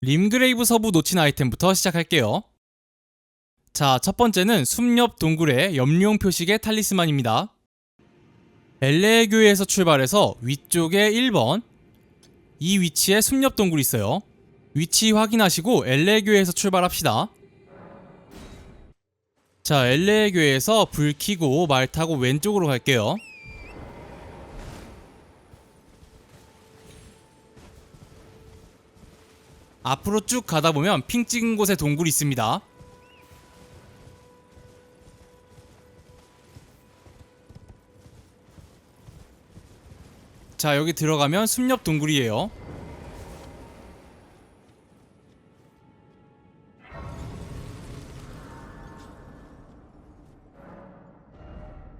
림그레이브 서부 놓친 아이템부터 시작할게요. 자, 첫 번째는 숲옆 동굴의 염룡 표식의 탈리스만입니다. 엘레 교회에서 출발해서 위쪽에 1번 이 위치에 숲옆 동굴이 있어요. 위치 확인하시고 엘레 교회에서 출발합시다. 자, 엘레 교회에서 불 켜고 말 타고 왼쪽으로 갈게요. 앞으로 쭉 가다 보면 핑 찍은 곳에 동굴이 있습니다. 자, 여기 들어가면 숲옆 동굴이에요.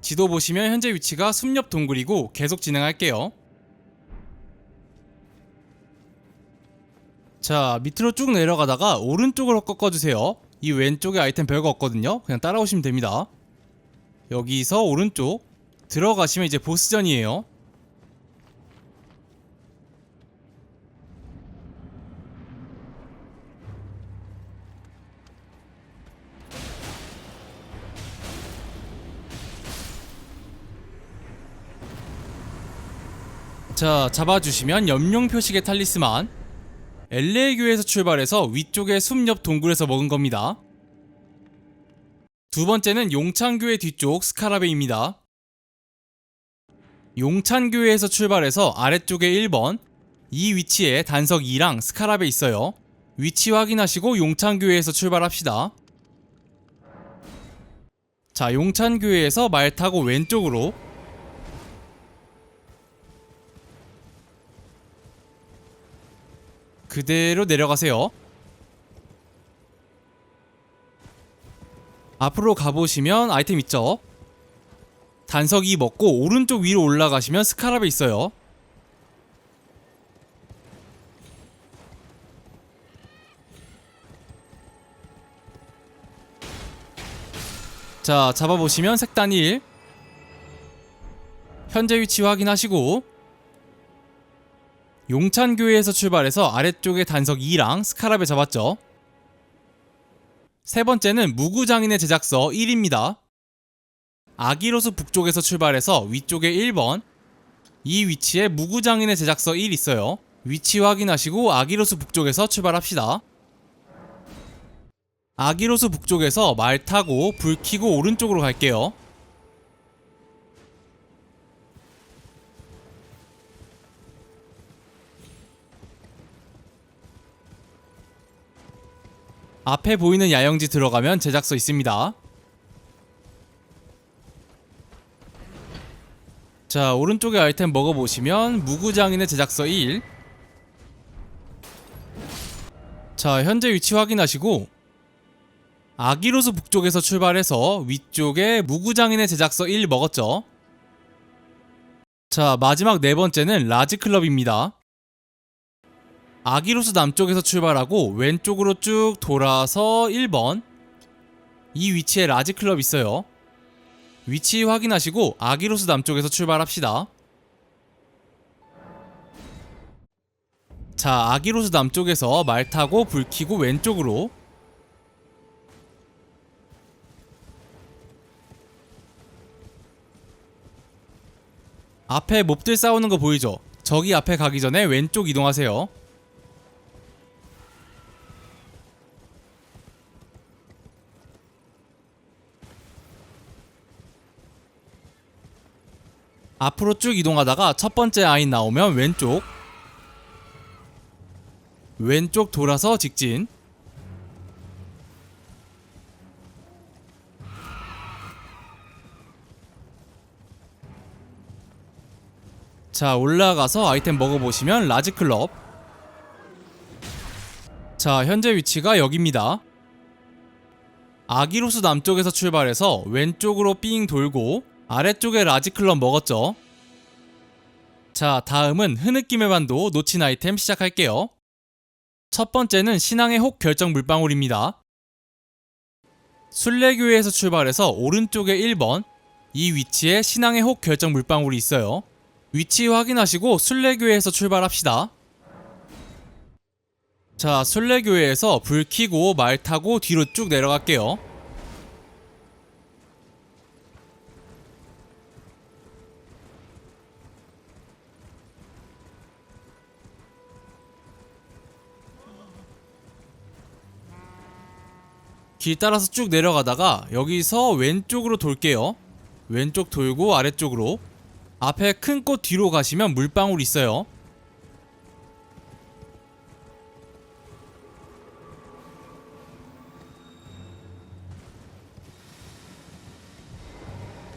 지도 보시면 현재 위치가 숲옆 동굴이고 계속 진행할게요. 자 밑으로 쭉 내려가다가 오른쪽으로 꺾어주세요. 이 왼쪽에 아이템 별거 없거든요. 그냥 따라오시면 됩니다. 여기서 오른쪽 들어가시면 이제 보스전이에요. 자 잡아주시면 염룡 표식의 탈리스만 LA 교에서 출발해서 위쪽의 숲 옆 동굴에서 먹은 겁니다. 두 번째는 용찬교회 뒤쪽 스카라베입니다. 용찬교회에서 출발해서 아래쪽에 1번 이 위치에 단석 2랑 스카라베 있어요. 위치 확인하시고 용찬교회에서 출발합시다. 자, 용찬교회에서 말 타고 왼쪽으로 그대로 내려가세요. 앞으로 가보시면 아이템 있죠? 단석 2 먹고 오른쪽 위로 올라가시면 스카랍에 있어요. 자, 잡아보시면 색단 1. 현재 위치 확인하시고 용찬교회에서 출발해서 아래쪽에 단석 2랑 스카랍에 잡았죠. 세 번째는 무구장인의 제작서 1입니다. 아기로스 북쪽에서 출발해서 위쪽에 1번 이 위치에 무구장인의 제작서 1 있어요. 위치 확인하시고 아기로스 북쪽에서 출발합시다. 아기로스 북쪽에서 말 타고 불 켜고 오른쪽으로 갈게요. 앞에 보이는 야영지 들어가면 제작서 있습니다. 자, 오른쪽에 아이템 먹어보시면 무구장인의 제작서 1. 자, 현재 위치 확인하시고 아기로스 북쪽에서 출발해서 위쪽에 무구장인의 제작서 1 먹었죠. 자, 마지막 네 번째는 라지클럽입니다. 아기로스 남쪽에서 출발하고 왼쪽으로 쭉 돌아서 1번. 이 위치에 라지 클럽 있어요. 위치 확인하시고 아기로스 남쪽에서 출발합시다. 자 아기로스 남쪽에서 말 타고 불 켜고 왼쪽으로. 앞에 몹들 싸우는 거 보이죠? 저기 앞에 가기 전에 왼쪽 이동하세요 앞으로 쭉 이동하다가 첫 번째 아인 나오면 왼쪽. 왼쪽 돌아서 직진. 자 올라가서 아이템 먹어보시면 라지클럽. 자 현재 위치가 여기입니다. 아기로스 남쪽에서 출발해서 왼쪽으로 삥 돌고 아래쪽에 라지클럽 먹었죠. 자, 다음은 흐느낌의 반도 놓친 아이템 시작할게요. 첫 번째는 신앙의 혹 결정 물방울입니다. 순례교회에서 출발해서 오른쪽에 1번 이 위치에 신앙의 혹 결정 물방울이 있어요. 위치 확인하시고 순례교회에서 출발합시다. 자, 순례교회에서 불 켜고 말 타고 뒤로 쭉 내려갈게요. 길 따라서 쭉 내려가다가 여기서 왼쪽으로 돌게요. 왼쪽 돌고 아래쪽으로. 앞에 큰 꽃 뒤로 가시면 물방울 있어요.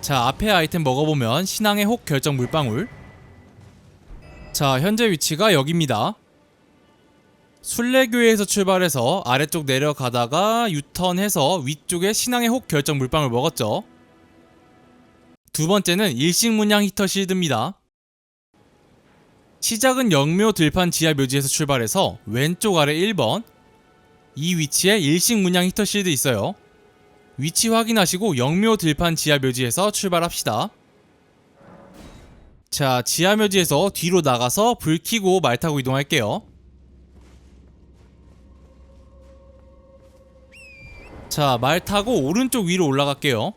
자, 앞에 아이템 먹어보면 신앙의 혹 결정 물방울. 자, 현재 위치가 여기입니다. 순례교회에서 출발해서 아래쪽 내려가다가 유턴해서 위쪽에 신앙의 혹 결정 물방울 먹었죠. 두 번째는 일식문양 히터 실드입니다. 시작은 영묘 들판 지하 묘지에서 출발해서 왼쪽 아래 1번 이 위치에 일식문양 히터 실드 있어요. 위치 확인하시고 영묘 들판 지하 묘지에서 출발합시다. 자, 지하 묘지에서 뒤로 나가서 불 켜고 말 타고 이동할게요. 자, 말 타고 오른쪽 위로 올라갈게요.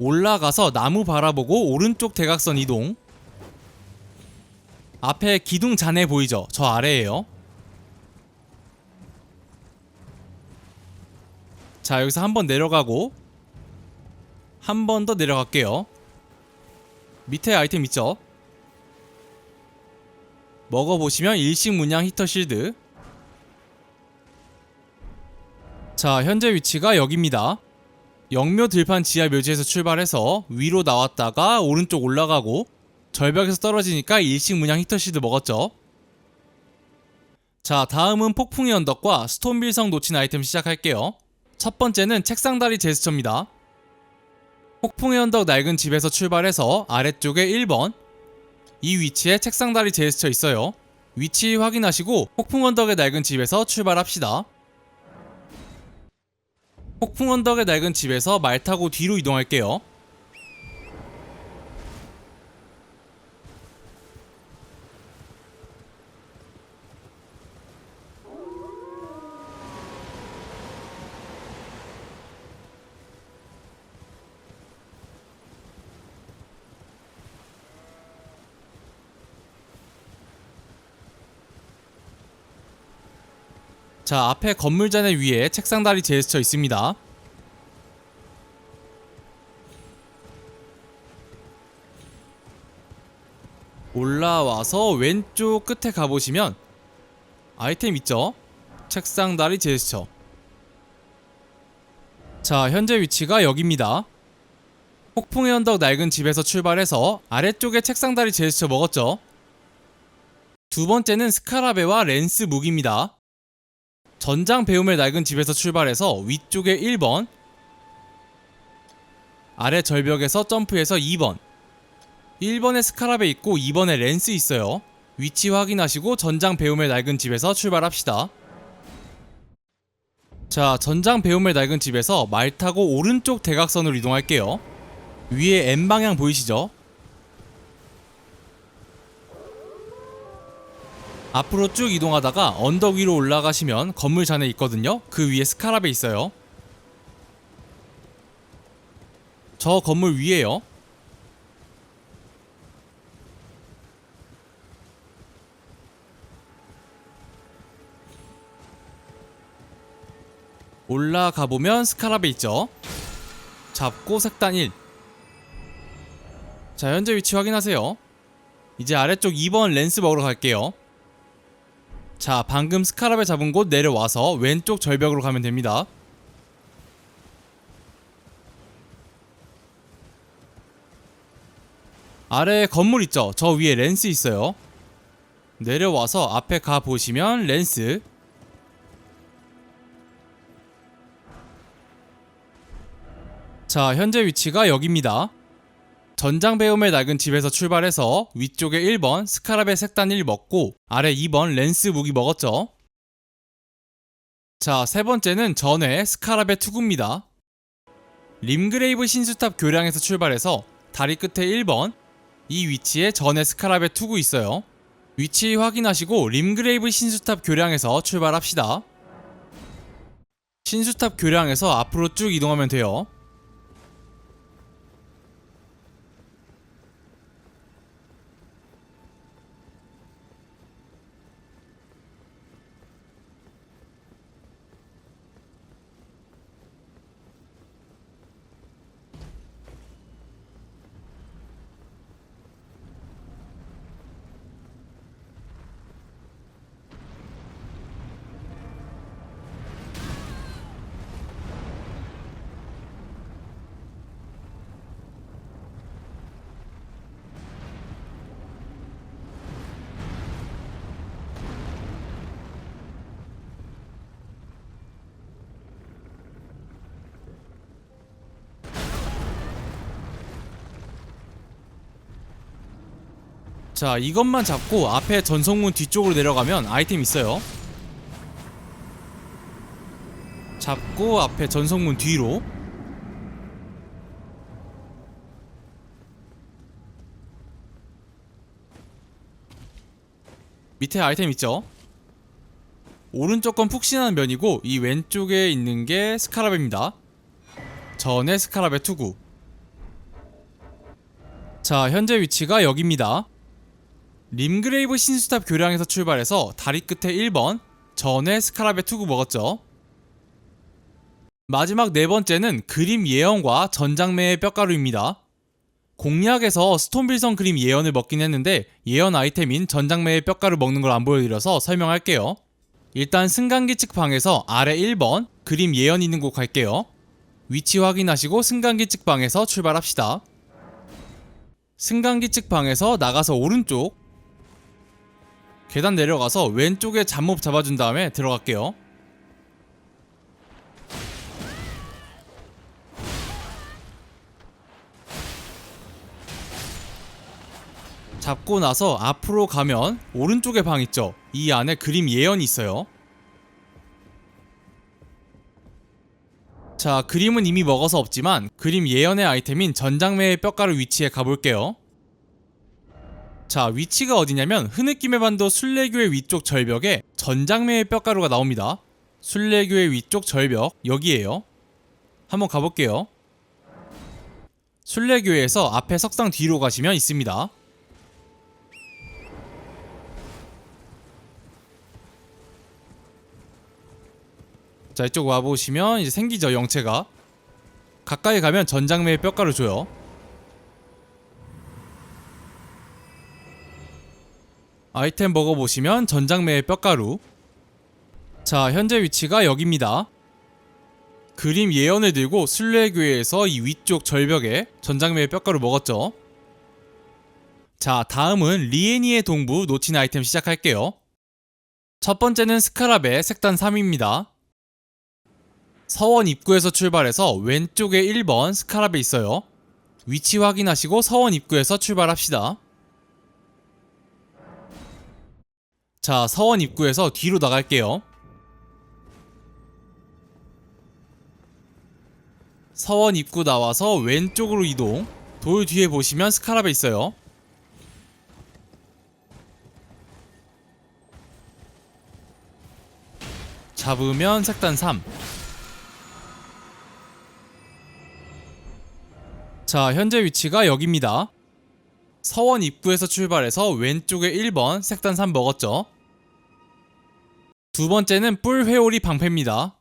올라가서 나무 바라보고 오른쪽 대각선 이동. 앞에 기둥 잔해 보이죠? 저 아래에요. 자, 여기서 한 번 내려가고 한 번 더 내려갈게요. 밑에 아이템 있죠? 먹어보시면 일식 문양 히터 실드. 자, 현재 위치가 여기입니다. 영묘 들판 지하 묘지에서 출발해서 위로 나왔다가 오른쪽 올라가고 절벽에서 떨어지니까 일식 문양 히터 실드 먹었죠. 자, 다음은 폭풍의 언덕과 스톤빌성 놓친 아이템 시작할게요. 첫 번째는 책상다리 제스처입니다. 폭풍의 언덕 낡은 집에서 출발해서 아래쪽에 1번 이 위치에 책상 다리 제스처 있어요. 위치 확인하시고 폭풍 언덕의 낡은 집에서 출발합시다. 폭풍 언덕의 낡은 집에서 말 타고 뒤로 이동할게요. 자, 앞에 건물 잔해 위에 책상 다리 제스처 있습니다. 올라와서 왼쪽 끝에 가보시면 아이템 있죠? 책상 다리 제스처. 자, 현재 위치가 여기입니다. 폭풍의 언덕 낡은 집에서 출발해서 아래쪽에 책상 다리 제스처 먹었죠? 두 번째는 스카라베와 렌스 무기입니다. 전장 배움의 낡은 집에서 출발해서 위쪽에 1번 아래 절벽에서 점프해서 2번. 1번에 스카랍에 있고 2번에 렌스 있어요. 위치 확인하시고 전장 배움의 낡은 집에서 출발합시다. 자 전장 배움의 낡은 집에서 말 타고 오른쪽 대각선으로 이동할게요. 위에 N방향 보이시죠? 앞으로 쭉 이동하다가 언덕 위로 올라가시면 건물 잔에 있거든요. 그 위에 스카랍에 있어요. 저 건물 위에요. 올라가 보면 스카랍에 있죠. 잡고 색단 1. 자, 현재 위치 확인하세요. 이제 아래쪽 2번 렌스 먹으러 갈게요. 자, 방금 스카랍에 잡은 곳 내려와서 왼쪽 절벽으로 가면 됩니다. 아래에 건물 있죠? 저 위에 렌스 있어요. 내려와서 앞에 가 보시면 렌스. 자, 현재 위치가 여기입니다. 전장 배움의 낡은 집에서 출발해서 위쪽에 1번 스카랍의 색단 1 먹고 아래 2번 렌스 무기 먹었죠. 자, 세 번째는 전에 스카랍의 투구입니다. 림그레이브 신수탑 교량에서 출발해서 다리 끝에 1번 이 위치에 전에 스카랍의 투구 있어요. 위치 확인하시고 림그레이브 신수탑 교량에서 출발합시다. 신수탑 교량에서 앞으로 쭉 이동하면 돼요. 자, 이것만 잡고 앞에 전성문 뒤쪽으로 내려가면 아이템 있어요. 잡고 앞에 전성문 뒤로 밑에 아이템 있죠? 오른쪽 건 푹신한 면이고 이 왼쪽에 있는 게 스카랍입니다. 전에 스카랍의 투구. 자, 현재 위치가 여기입니다. 림그레이브 신수탑 교량에서 출발해서 다리 끝에 1번 전에 스카랍의 투구 먹었죠. 마지막 네 번째는 그림 예언과 전장매의 뼈가루입니다. 공략에서 스톤빌성 그림 예언을 먹긴 했는데 예언 아이템인 전장매의 뼈가루 먹는 걸 안 보여드려서 설명할게요. 일단 승강기 측 방에서 아래 1번 그림 예언 있는 곳 갈게요. 위치 확인하시고 승강기 측 방에서 출발합시다. 승강기 측 방에서 나가서 오른쪽 계단 내려가서 왼쪽에 잡몹 잡아준 다음에 들어갈게요. 잡고 나서 앞으로 가면 오른쪽에 방 있죠. 이 안에 그림 예언이 있어요. 자, 그림은 이미 먹어서 없지만 그림 예언의 아이템인 전장매의 뼈가루 위치에 가볼게요. 자, 위치가 어디냐면 흐느낌의 반도 순례교의 위쪽 절벽에 전장매의 뼈가루가 나옵니다. 순례교의 위쪽 절벽 여기에요. 한번 가볼게요. 순례교회에서 앞에 석상 뒤로 가시면 있습니다. 자 이쪽 와보시면 이제 생기죠 영체가 가까이 가면 전장매의 뼈가루 줘요 아이템 먹어보시면 전장매의 뼈가루. 자 현재 위치가 여기입니다. 그림 예언을 들고 순례교회에서 이 위쪽 절벽에 전장매의 뼈가루 먹었죠. 자 다음은 리에니의 동부 놓친 아이템 시작할게요. 첫 번째는 스카랍의 색단 3입니다. 서원 입구에서 출발해서 왼쪽에 1번 스카랍에 있어요. 위치 확인하시고 서원 입구에서 출발합시다. 자, 서원 입구에서 뒤로 나갈게요. 서원 입구 나와서 왼쪽으로 이동. 돌 뒤에 보시면 스카랍에 있어요. 잡으면 색단 3. 자, 현재 위치가 여기입니다. 서원 입구에서 출발해서 왼쪽에 1번 색단 3 먹었죠. 두 번째는 뿔 회오리 방패입니다.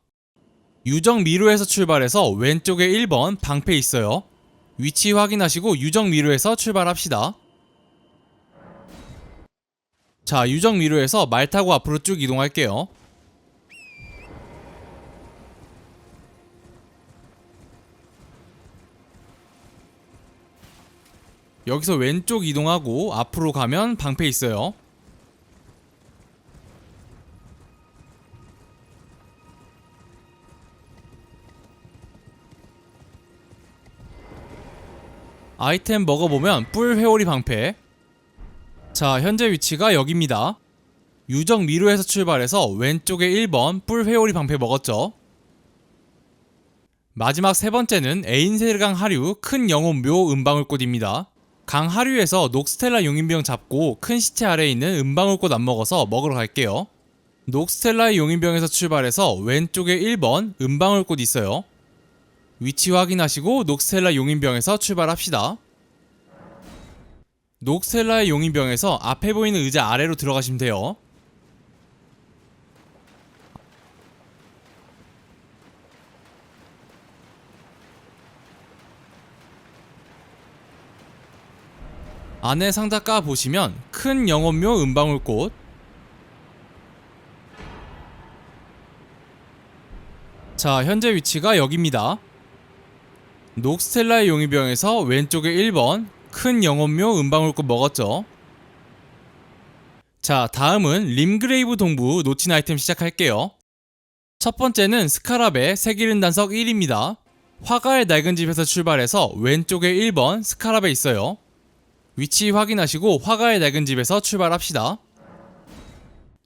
유정 미로에서 출발해서 왼쪽에 1번 방패 있어요. 위치 확인하시고 유정 미로에서 출발합시다. 자, 유정 미로에서 말 타고 앞으로 쭉 이동할게요. 여기서 왼쪽 이동하고 앞으로 가면 방패 있어요. 아이템 먹어보면 뿔 회오리 방패. 자, 현재 위치가 여기입니다. 유정 미로에서 출발해서 왼쪽에 1번 뿔 회오리 방패 먹었죠. 마지막 세 번째는 에인세르강 하류 큰 영혼 묘 은방울꽃입니다. 강 하류에서 녹스텔라 용인병 잡고 큰 시체 아래에 있는 은방울꽃 안 먹어서 먹으러 갈게요. 녹스텔라의 용인병에서 출발해서 왼쪽에 1번 은방울꽃 있어요. 위치 확인하시고 녹스텔라 용인병에서 출발합시다. 녹스텔라의 용인병에서 앞에 보이는 의자 아래로 들어가시면 돼요. 안에 상자 까 보시면 큰 영혼묘 은방울꽃 자 현재 위치가 여기입니다 녹스텔라의 용의병에서 왼쪽에 1번 큰 영혼묘 은방울꽃 먹었죠 자 다음은 림그레이브 동부 놓친 아이템 시작할게요 첫 번째는 스카랍의 색이른 단석 1입니다 화가의 낡은 집에서 출발해서 왼쪽에 1번 스카랍에 있어요 위치 확인하시고 화가의 낡은 집에서 출발합시다.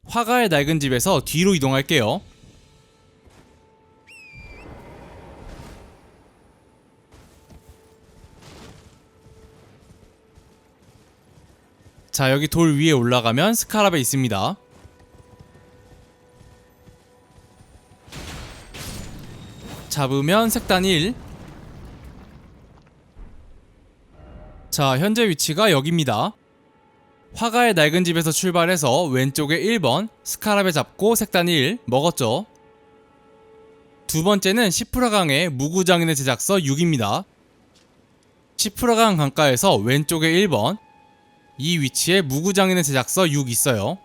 화가의 낡은 집에서 뒤로 이동할게요. 자, 여기 돌 위에 올라가면 스카랍에 있습니다. 잡으면 색단 1, 자, 현재 위치가 여기입니다. 화가의 낡은 집에서 출발해서 왼쪽에 1번 스카랍에 잡고 색단 1 먹었죠. 두 번째는 시프라강의 무구장인의 제작서 6입니다. 시프라강 강가에서 왼쪽에 1번 이 위치에 무구장인의 제작서 6 있어요.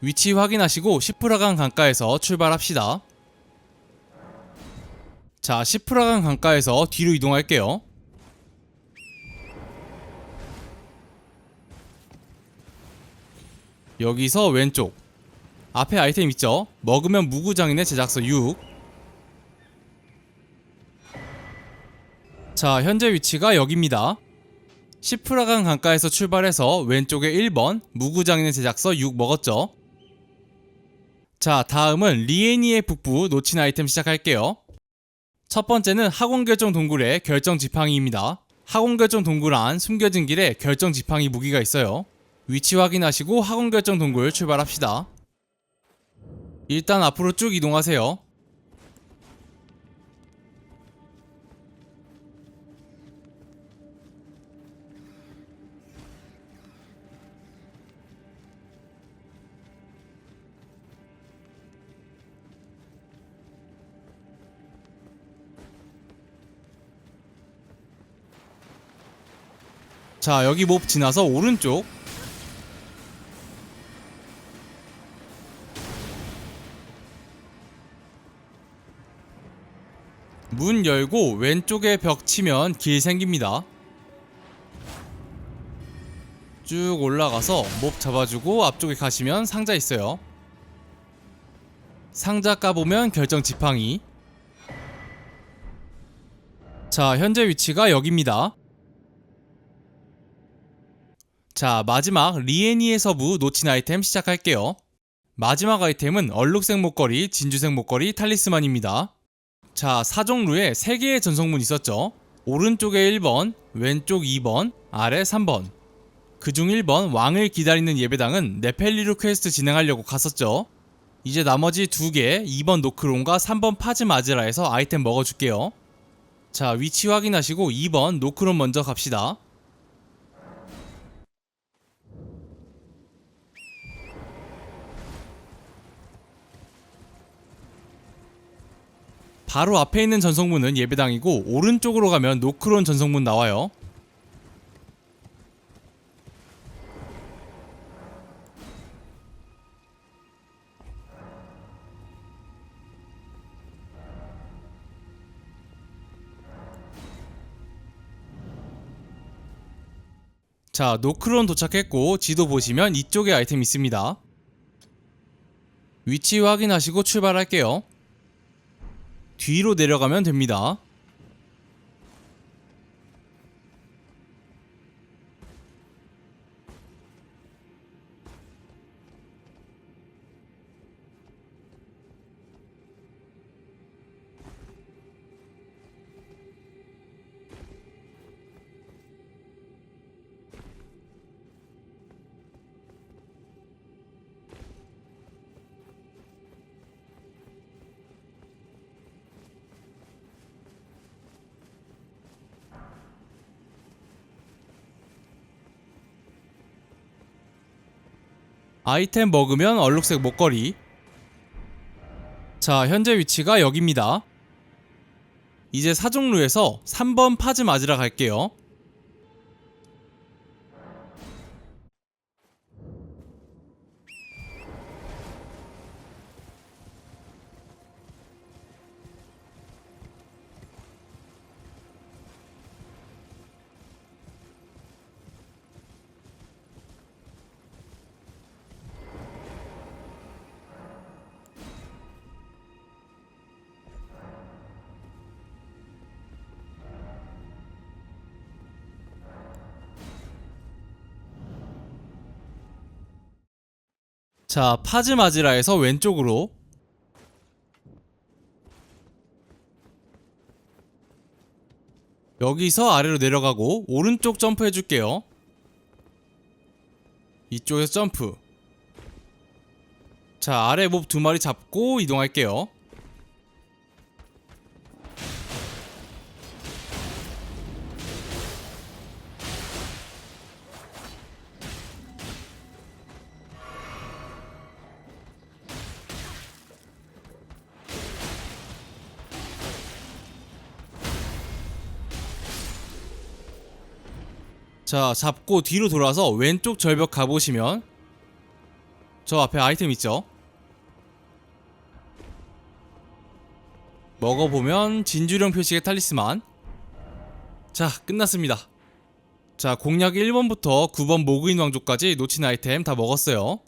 위치 확인하시고 시프라강 강가에서 출발합시다. 자, 시프라강 강가에서 뒤로 이동할게요. 여기서 왼쪽 앞에 아이템 있죠? 먹으면 무구장인의 제작서 6 자, 현재 위치가 여기입니다. 시프라강 강가에서 출발해서 왼쪽에 1번 무구장인의 제작서 6 먹었죠? 자, 다음은 리에니의 북부 놓친 아이템 시작할게요. 첫 번째는 학원 결정 동굴의 결정 지팡이입니다. 학원 결정 동굴 안 숨겨진 길에 결정 지팡이 무기가 있어요. 위치 확인하시고 학원 결정 동굴 출발합시다. 일단 앞으로 쭉 이동하세요. 자, 여기 몹 지나서 오른쪽 문 열고 왼쪽에 벽 치면 길 생깁니다. 쭉 올라가서 몹 잡아주고 앞쪽에 가시면 상자 있어요. 상자 까보면 결정 지팡이. 자, 현재 위치가 여기입니다. 자, 마지막 리에니의 서부 놓친 아이템 시작할게요. 마지막 아이템은 얼룩색 목걸이, 진주색 목걸이, 탈리스만입니다. 자, 사종루에 3개의 전성문 있었죠. 오른쪽에 1번, 왼쪽 2번, 아래 3번. 그중 1번 왕을 기다리는 예배당은 네펠리루 퀘스트 진행하려고 갔었죠. 이제 나머지 2개, 2번 노크론과 3번 파즈마즈라에서 아이템 먹어줄게요. 자, 위치 확인하시고 2번 노크론 먼저 갑시다. 바로 앞에 있는 전성문은 예배당이고 오른쪽으로 가면 노크론 전성문 나와요. 자, 노크론 도착했고 지도 보시면 이쪽에 아이템 있습니다. 위치 확인하시고 출발할게요. 뒤로 내려가면 됩니다. 아이템 먹으면 얼룩색 목걸이. 자, 현재 위치가 여기입니다. 이제 사종루에서 3번 파즈 맞으러 갈게요. 자, 파즈 마즈라에서 왼쪽으로 여기서 아래로 내려가고 오른쪽 점프 해줄게요. 이쪽에서 점프. 자, 아래 몹 두 마리 잡고 이동할게요. 자, 잡고 뒤로 돌아서 왼쪽 절벽 가보시면 저 앞에 아이템 있죠? 먹어보면 진주령 표식의 탈리스만 자, 끝났습니다. 자, 공략 1번부터 9번 모그인 왕족까지 놓친 아이템 다 먹었어요.